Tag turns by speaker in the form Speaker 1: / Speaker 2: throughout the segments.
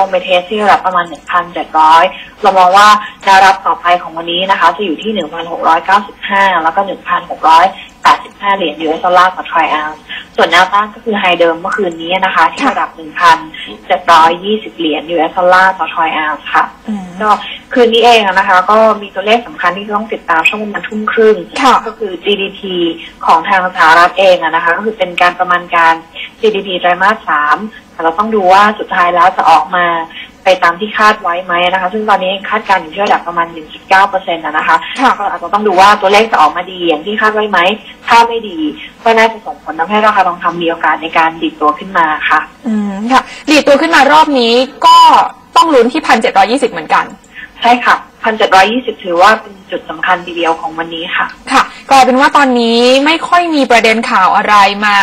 Speaker 1: ลงไปเทสที่ระดับประมาณ 1,700 เรามองว่าแนวรับต่อไปของวันนี้นะคะ จะอยู่ที่ 1,695 แล้วก็ 1,685 เหรียญ US ดอลลาร์ต่อทรอยออนซ์ส่วนแนวต้านก็คือไฮเดิมเมื่อคืนนี้นะคะ ที่ระดับ 1,720 เหรียญ US ดอลลาร์ต่อทรอยออนซ์ค่ะ
Speaker 2: อืม
Speaker 1: ก็คืนนี้เองอะนะคะ ก็มีตัวเลขสำคัญที่ต้องติดตามช่วงประมาณทุ่มครึ่ง
Speaker 2: ค่ะ
Speaker 1: ก็คือ GDP ของทางสหรัฐเองอะนะคะ ก็คือเป็นการประมาณการ GDP ไตรมาสสามแต่เราต้องดูว่าสุดท้ายแล้วจะออกมาไปตามที่คาดไว้ไหมนะคะ ซึ่งตอนนี้เองคาดการณ์อยู่ที่ระดับประมาณ 1.9เปอร์เซ็นต์นะคะ
Speaker 2: ค่ะ
Speaker 1: ก็อาจจะต้องดูว่าตัวเลขจะออกมาดีอย่างที่คาดไว้ไหม ถ้าไม่ดี ก็น่าจะส่งผลทำให้ราคาทองคำมีโอกาสในการดิดตัวขึ้นมาค่ะ
Speaker 2: อืมค่ะ ดีดตัวขึ้นมารอบนี้ก็ต้องลุ้นที่พันเจ็ดร้อยี่สิบเหมือนกัน
Speaker 1: ใช่ค่ะ 1,720 ถือว่าเป็นจุดสำคัญทีเดียวของวันนี้ค่ะ
Speaker 2: ค่ะ กลายเป็นว่าตอนนี้ไม่ค่อยมีประเด็นข่าวอะไรมา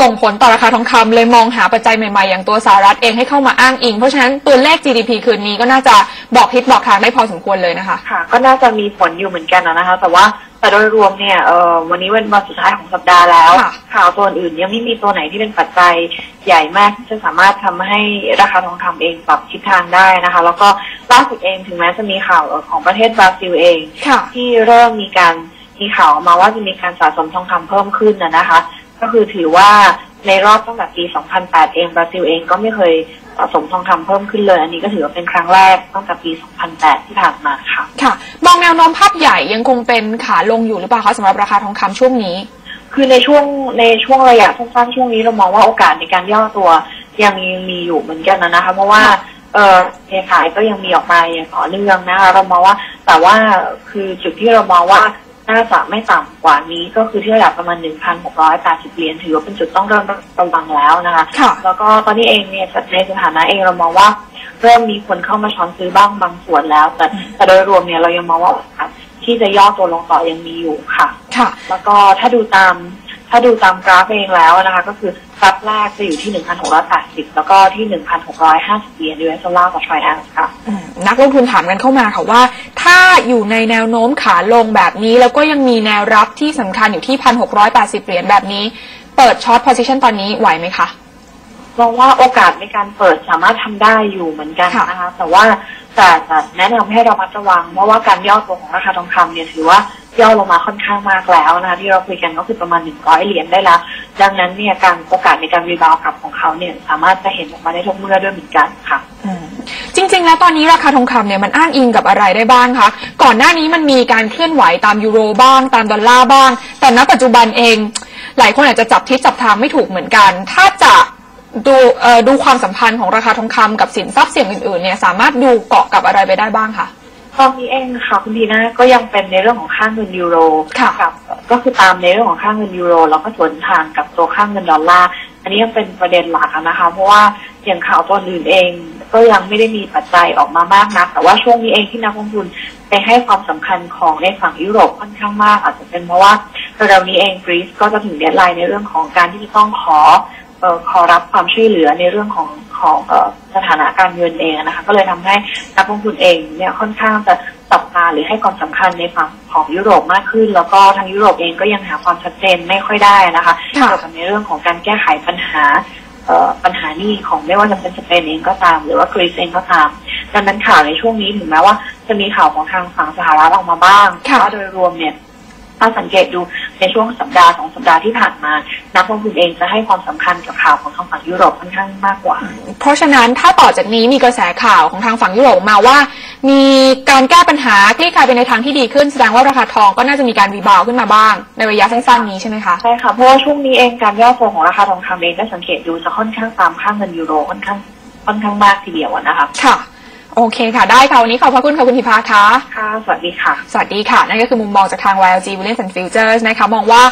Speaker 2: ส่งผลต่อราคาทองคำเลยมองหาปัจจัยใหม่ๆ อย่างตัวสหรัฐเองให้เข้ามาอ้างอิง เพราะฉะนั้นตัวเลข GDP คืนนี้ก็น่าจะบอกทิศบอกทางได้พอสมควรเลยนะคะ
Speaker 1: ค่ะ ก็น่าจะมีผลอยู่เหมือนกันนะคะ แต่ว่าแต่โดยรวมเนี่ยเออวันนี้เป็นวันสุดท้ายของสัปดาห์แล้ว
Speaker 2: ค่ะ
Speaker 1: ข่าวตัวอื่นยังไม่มีตัวไหนที่เป็นปัจจัยใหญ่มากที่จะสามารถทำให้ราคาทองคำเองปรับทิศทางได้นะคะ แล้วก็ล่าสุดเองถึงแม้จะมีข่าวเอ่อของประเทศบราซิลเอง
Speaker 2: ค่ะ
Speaker 1: ที่เริ่มมีการ มีข่าวออกมาว่าจะมีการสะสมทองคำเพิ่มขึ้นนะนะคะ ก็คือถือว่าในรอบตั้งแต่ปี 2008 เองบราซิลเองก็ไม่เคยสะสมทองคำเพิ่มขึ้นเลย อันนี้ก็ถือว่าเป็นครั้งแรกตั้งแต่ปี 2008 ที่ผ่านมาค่ะ
Speaker 2: ค่ะ มองแนวโน้มภาพใหญ่ยังคงเป็นขาลงอยู่หรือเปล่าคะสำหรับราคาทองคำช่วงนี้
Speaker 1: คือในช่วงในช่วงระยะสั้นๆช่วงนี้เรามองว่าโอกาสในการย่อตัวยังมีมีอยู่เหมือนกันนะนะคะ เพราะว่าเออเทขายก็ยังมีออกมาอย่างต่อเนื่องนะคะเรามองว่าแต่ว่าคือจุดที่เรามองว่า น่าจะไม่ต่ำกว่านี้ก็คือที่ระดับประมาณ 1,680 เหรียญถือว่าเป็นจุดต้องเริ่มระวังแล้วนะคะ
Speaker 2: ค่ะ
Speaker 1: แล้วก็ตอนนี้เองเนี่ยในสถานะเองเรามองว่าเริ่มมีคนเข้ามาช้อนซื้อบ้างบางส่วนแล้ว แต่แต่โดยรวมเนี่ยเรายังมองว่าโอกาสที่จะย่อตัวลงต่อยังมีอยู่ค่ะ
Speaker 2: ค่ะ
Speaker 1: แล้วก็ถ้าดูตามถ้าดูตามกราฟเองแล้วนะคะ ก็คือกราฟแรกจะอยู่ที่ 1,680 แล้วก็ที่ 1,650เหรียญ US ดอลลาร์ต่อทรอยออนซ์ค่ะ
Speaker 2: อืมนักลงทุนถามกันเข้ามาค่ะว่า ถ้าอยู่ในแนวโน้มขาลงแบบนี้ แล้วก็ยังมีแนวรับที่สำคัญอยู่ที่ 1,680 เหรียญแบบนี้ เปิดช็อต position ตอนนี้ไหวไหมคะ
Speaker 1: มองว่าโอกาสในการเปิดสามารถทำได้อยู่เหมือนกัน
Speaker 2: ค่ะ
Speaker 1: นะคะแต่ว่าแต่แต่แนะนำให้เรามัดระวัง เพราะว่าการย่อตัวของราคาทองคำเนี่ยถือว่าย่อลงมาค่อนข้างมากแล้วนะคะที่เราคุยกันก็คือประมาณ100เหรียญได้แล้วดังนั้นเนี่ยการโอกาสในการรีบาวกลับของเขาเนี่ยสามารถจะเห็นออกมาได้ทุกเมื่อด้วยเหมือนกันค่ะ
Speaker 2: อืมจ ริง ๆ แล้วตอนนี้ราคาทองคำเนี่ยมันอ้างอิงกับอะไรได้บ้างคะ ก่อนหน้านี้มันมีการเคลื่อนไหวตามยูโรบ้าง ตามดอลลาร์บ้าง แต่ณปัจจุบันเอง หลายคนอาจจะจับทิศจับทางไม่ถูกเหมือนกัน ถ้าจะดูเอ่อดูความสัมพันธ์ของราคาทองคำกับสินทรัพย์เสี่ยงอื่นๆเนี่ยสามารถดูเกาะกับอะไรไปได้บ้างคะ
Speaker 1: ตอนนี้เองค่ะคุณดีนะก็ยังเป็นในเรื่องของค่าเงินยูโร
Speaker 2: ค่ะ
Speaker 1: กับก็คือตามในเรื่องของค่าเงินยูโรแล้วก็สวนทางกับตัวค่าเงินดอลลาร์อันนี้ยังเป็นประเด็นหลักอะนะคะ เพราะว่าอย่างข่าวตัวอื่นเอง ก็ยังไม่ได้มีปัจจัยออกมามากนัก แต่ว่าช่วงนี้เองที่นักลงทุนไปให้ความสำคัญของในฝั่งยุโรปค่อนข้างมาก อาจจะเป็นเพราะว่าเร็วๆนี้เองกรีซก็จะถึงเดดไลน์ในเรื่องของการที่จะต้องขอเอ่อขอรับความช่วยเหลือในเรื่องของของเอ่อสถานะการเงินเองนะคะ ก็เลยทำให้นักลงทุนเองเนี่ยค่อนข้างจะจับตาหรือให้ความสำคัญในฝั่งของยุโรปมากขึ้น แล้วก็ทางยุโรปเองก็ยังหาความชัดเจนไม่ค่อยได้นะคะ
Speaker 2: ค่ะ
Speaker 1: เกี่ยวกับในเรื่องของการแก้ไขปัญหาเอ่อ ปัญหาหนี้ของไม่ว่าจะเป็นสเปนเองก็ตาม หรือว่ากรีซเองก็ตามดังนั้นข่าวในช่วงนี้ถึงแม้ว่าจะมีข่าวของทางฝั่งสหรัฐออกมาบ้างแต่
Speaker 2: ค่ะ
Speaker 1: ว่าโดยรวมเนี่ย ถ้าสังเกตดูในช่วงสัปดาห์สองสัปดาห์ที่ผ่านมา นักลงทุนเองจะให้ความสำคัญกับข่าวของทางฝั่งยุโรปค่อนข้างมากกว่า
Speaker 2: เพราะฉะนั้นถ้าต่อจากนี้มีกระแสข่าวของทางฝั่งยุโรปออกมาว่า มีการแก้ปัญหาคลี่คลายไปในทางที่ดีขึ้นแสดงว่าราคาทองก็น่าจะมีการรีบาวด์ขึ้นมาบ้าง ในระยะสั้นๆนี้ใช่ไหมคะ
Speaker 1: ใช่ค่ะเพราะว่าช่วงนี้เองการย่อตัวของราคาทองคำเองถ้าสังเกตดูจะค่อนข้างตามค่าเงินยูโรค่อนข้างค่อนข้างมากทีเดียวอะนะคะ
Speaker 2: ค่ะ โอเคค่ะ ได้ค่ะ วันนี้ขอบพระคุณค่ะคุณธิพาค่ะ
Speaker 1: ค่ะ สวัสดีค่ะ
Speaker 2: สวัสดีค่ะ นั่นก็คือมุมมองจากทาง YLG Williams and Futures นะคะ มองว่า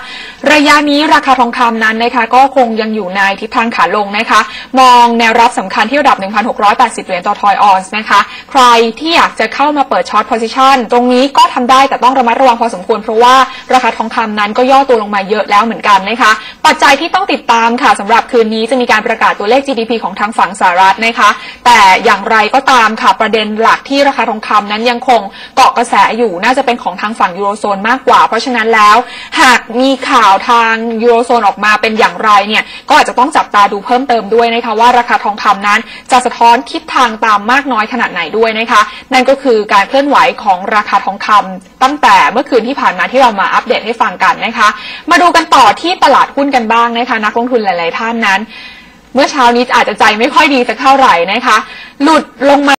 Speaker 2: ระยะนี้ราคาทองคำนั้นนะคะ ก็คงยังอยู่ในทิศทางขาลงนะคะ มองแนวรับสำคัญที่ระดับ 1,680 เหรียญต่อทอยออนซ์นะคะ ใครที่อยากจะเข้ามาเปิดช็อต position ตรงนี้ก็ทำได้แต่ต้องระมัดระวังพอสมควร เพราะว่าราคาทองคำนั้นก็ย่อตัวลงมาเยอะแล้วเหมือนกันนะคะ ปัจจัยที่ต้องติดตามค่ะสำหรับคืนนี้จะมีการประกาศตัวเลข GDP ของทางฝั่งสหรัฐนะคะ แต่อย่างไรก็ตามค่ะประเด็นหลักที่ราคาทองคำนั้นยังคงเกาะกระแสอยู่น่าจะเป็นของทางฝั่งยูโรโซนมากกว่า เพราะฉะนั้นแล้วหากมีข่าวทางยูโรโซนออกมาเป็นอย่างไรเนี่ยก็อาจจะต้องจับตาดูเพิ่มเติมด้วยนะคะว่าราคาทองคำนั้นจะสะท้อนทิศทางตามมากน้อยขนาดไหนด้วยนะคะ นั่นก็คือการเคลื่อนไหวของราคาทองคำตั้งแต่เมื่อคืนที่ผ่านมาที่เรามาอัปเดตให้ฟังกันนะคะ มาดูกันต่อที่ตลาดหุ้นกันบ้างนะคะ นักลงทุนหลาย ๆ ท่านนั้น เมื่อเช้านี้อาจจะใจไม่ค่อยดีสักเท่าไหร่นะคะ หลุดลงมา